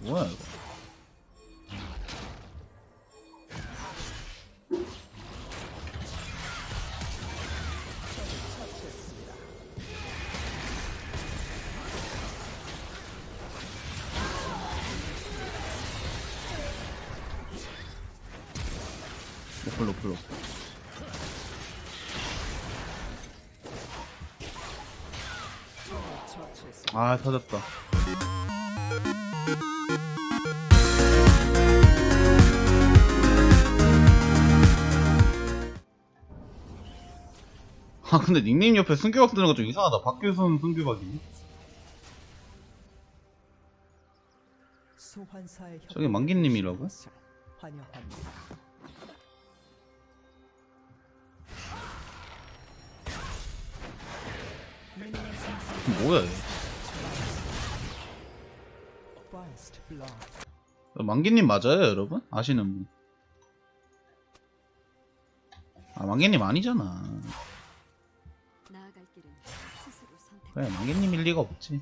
뭐야 이거? 로플 로플 로플 아 터졌다 근데 닉네임 옆에 승규박 뜨는 거 좀 이상하다 박규선 승규박이 저게 만기님이라고? 뭐야 얘 blood. 만기님 맞아요 여러분? 아시는 분? 아 만기님 아니잖아 그래 만기님일 리가 없지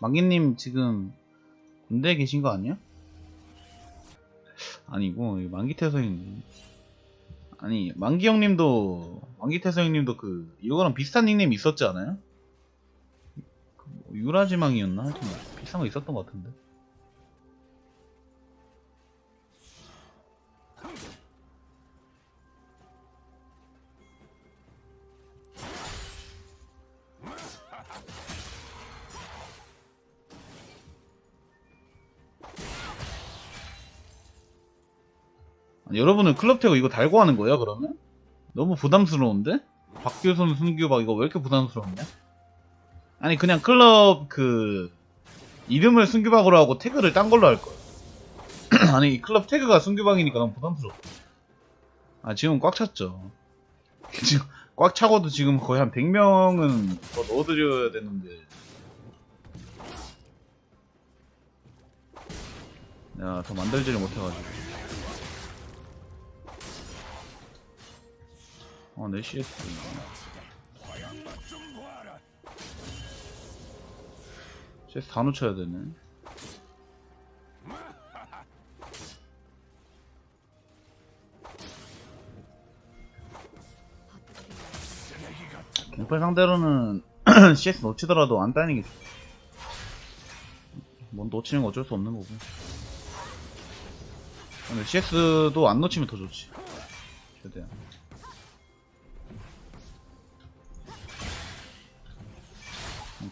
만기님 지금 군대에 계신 거 아니야? 아니고 이 만기태서 형님 아니 만기 형님도 만기태서 형님도 그 이거랑 비슷한 닉네임 있었지 않아요? 그뭐 유라지망이었나? 하여튼 뭐 비슷한 거 있었던 것 같은데 여러분은 클럽 태고 이거 달고 하는 거야 그러면? 너무 부담스러운데? 박규선, 순규박 이거 왜 이렇게 부담스럽냐? 아니 그냥 클럽 그 이름을 순규박으로 하고 태그를 딴 걸로 할 거야. 아니 이 클럽 태그가 순규박이니까 너무 부담스러워. 아 지금 꽉 찼죠. 지금 꽉 차고도 지금 거의 한 100명은 더 넣어드려야 되는데. 야, 더 만들지를 못해가지고. 아, 내 CS. CS 다 놓쳐야 되네. 공팔 상대로는 CS 놓치더라도 안 따는 게 좋. 뭔 놓치는 거 어쩔 수 없는 거고. 근데 CS도 안 놓치면 더 좋지. 최대한.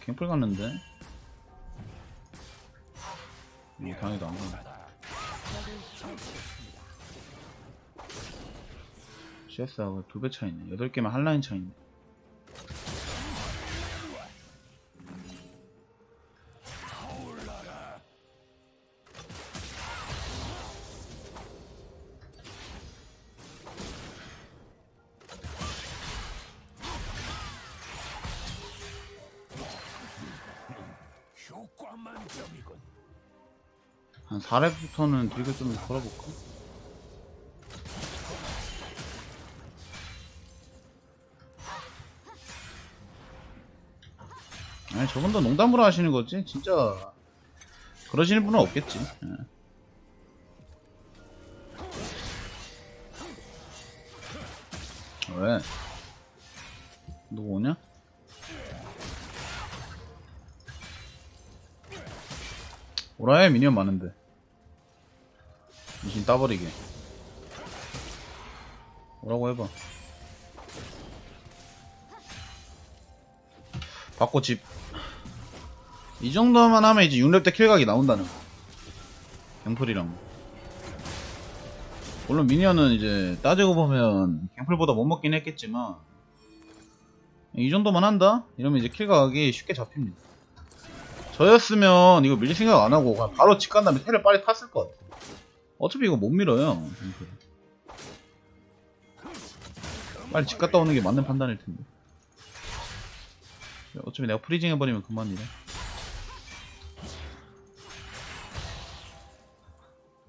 어, 캠플 갔는데. 이거 당해도 안 가네. CS하고 두 배 차이네. 8개면 한 라인 차이네. 한 4렙부터는 딜을 좀 걸어볼까? 아니 저분도 농담으로 하시는 거지 진짜 그러시는 분은 없겠지 예. 왜? 누구 오냐? 오라에 미니언 많은데 미신 따버리게 오라고 해봐 받고 집. 이 정도만 하면 이제 6렙 때 킬각이 나온다는 거. 갱플이랑. 물론 미니언은 이제 따지고 보면 갱플보다 못 먹긴 했겠지만 이 정도만 한다? 이러면 이제 킬각이 쉽게 잡힙니다. 저였으면 이거 밀릴 생각 안 하고 그냥 바로 집 간 다음에 테를 빨리 탔을 것 같아. 어차피 이거 못 밀어요. 빨리 집 갔다 오는 게 맞는 판단일 텐데. 어차피 내가 프리징 해버리면 그만이래.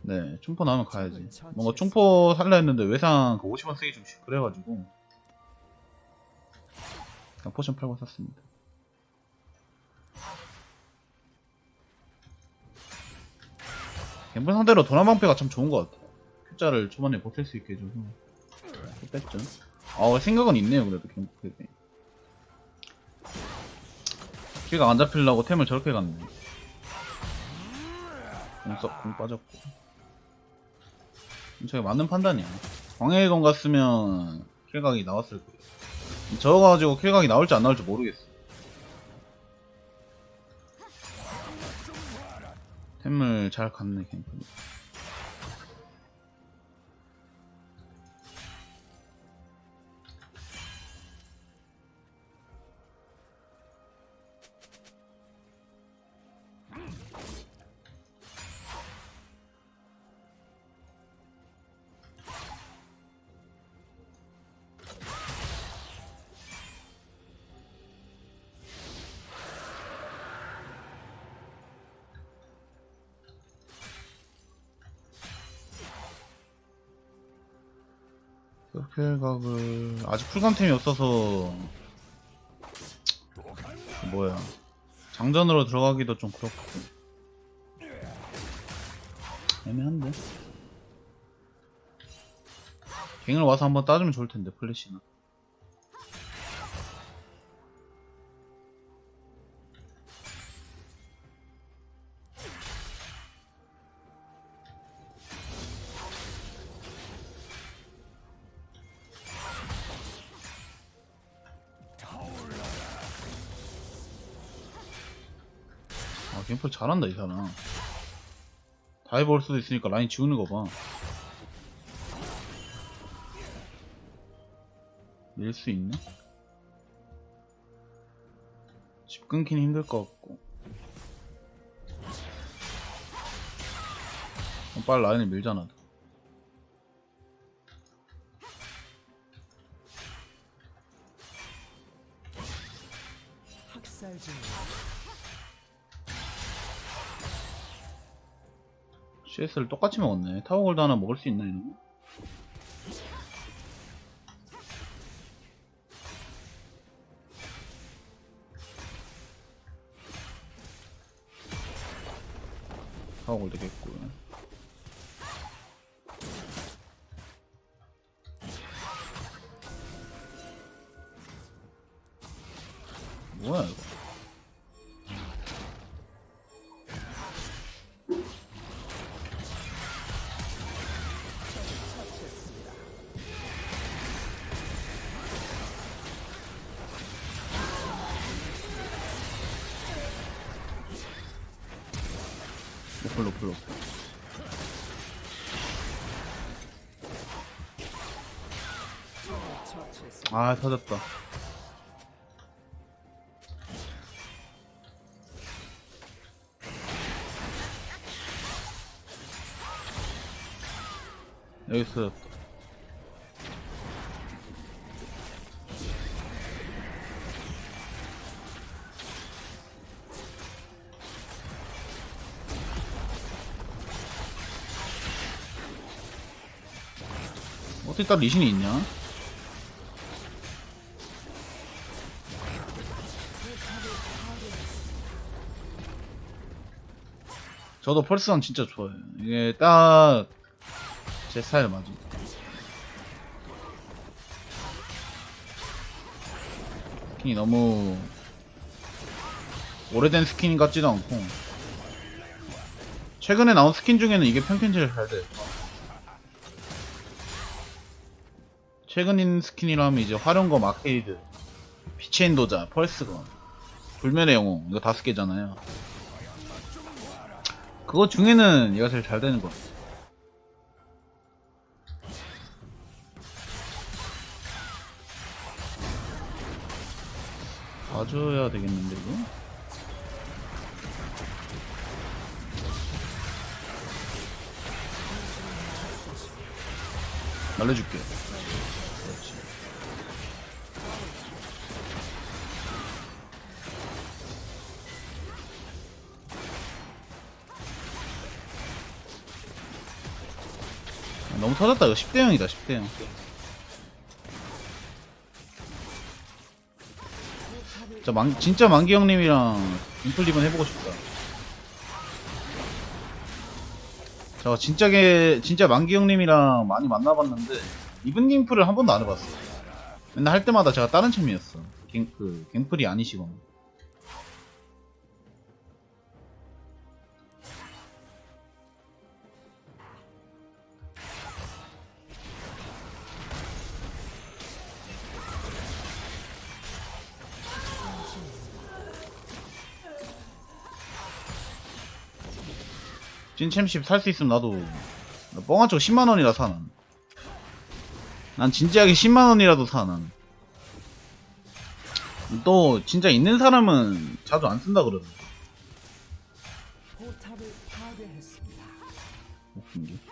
네, 충포 나오면 가야지. 뭔가 충포 살라 했는데 외상 그 50원 쓰기 좀 시- 그래가지고 그냥 포션 팔고 샀습니다. 갱플 상대로 도나방패가 참 좋은 것 같아. 큐자를 초반에 버틸 수 있게 해줘서. 또 뺐죠. 아, 생각은 있네요, 그래도 갱플이. 키가 안 잡히려고 템을 저렇게 갔네. 공, 써, 공 빠졌고. 저게 맞는 판단이야. 광해의 건 갔으면 킬각이 나왔을 거예요. 저거 가지고 킬각이 나올지 안 나올지 모르겠어. 템을 잘 갔네, 갱 플. 킬각을 아직 풀감템이 없어서. 뭐야. 장전으로 들어가기도 좀 그렇고. 애매한데. 갱을 와서 한번 따주면 좋을 텐데 플래시나 갱플 잘한다 이 사람. 다이브 올 수도 있으니까 라인 지우는 거봐. 밀 수 있나? 집 끊기는 힘들 것 같고. 어, 빨리 라인을 밀잖아 CS를 똑같이 먹었네 타워 골드 하나 먹을 수 있나 이런 거? 타워 골드 겠고 뭐 로플 로플 로플. 아 터졌다 여기 터졌다 어떻게 딱 리신이 있냐? 저도 펄스원 진짜 좋아해요. 이게 딱 제 스타일 맞아. 스킨이 너무 오래된 스킨 같지도 않고 최근에 나온 스킨 중에는 이게 평균 제일 잘 돼. 최근인 스킨이라면 이제 화룡검 아케이드, 피체인 도자, 펄스건, 불면의 영웅 이거 다섯 개잖아요. 그거 중에는 얘가 제일 잘 되는 거 같아. 봐줘야 되겠는데, 이거? 날려줄게. 너무 터졌다. 이거 10대 0이다, 10대 0. 진짜, 만, 진짜 만기 형님이랑 인플립은 해보고 싶다. 제가 진짜게 진짜 만기 형님이랑 많이 만나봤는데 이분 갱플을 한 번도 안 해봤어요. 맨날 할 때마다 제가 다른 챔이었어. 갱그 갱플이 아니시거 나. 찐 챔십 살 수 있으면 나도 나 뻥한 쪽 10만원이라 사, 난. 난 진지하게 10만원이라도 사, 난. 또, 진짜 있는 사람은 자주 안 쓴다 파괴했습니다. 웃긴 게.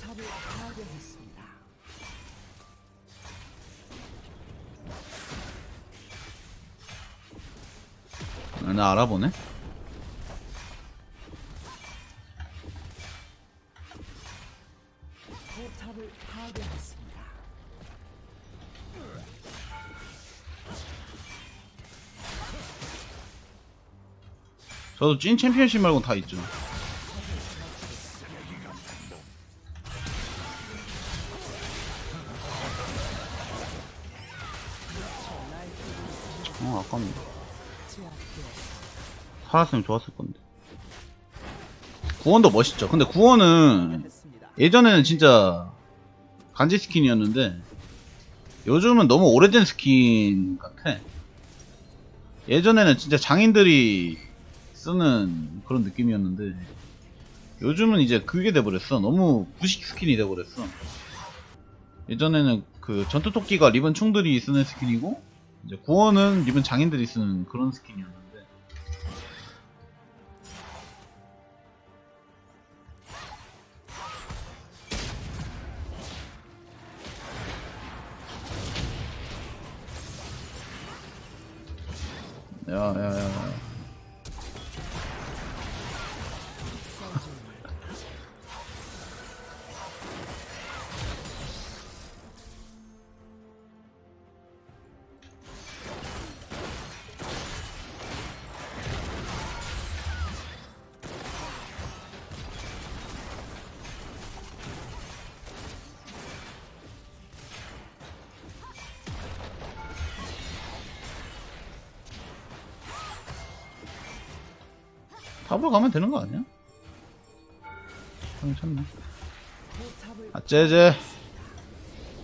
포탑을 파괴했습니다. 아, 나 알아보네? 포탑을 파괴했습니다. 저도 찐 챔피언십 말고 다 있죠. 살았으면 좋았을 건데. 구원도 멋있죠. 근데 구원은. 예전에는 진짜 간지 스킨이었는데 요즘은 너무 오래된 스킨 같아. 예전에는 진짜 장인들이 쓰는 그런 느낌이었는데 요즘은 이제 그게 돼버렸어. 너무 구식 스킨이 돼버렸어. 예전에는 그 전투토끼가 리본 충들이 쓰는 스킨이고 이제 구원은 리본 장인들이 쓰는 그런 스킨이었는데 야야야 탑으로 가면 되는 거 아니야? 괜찮네. 아, 째제.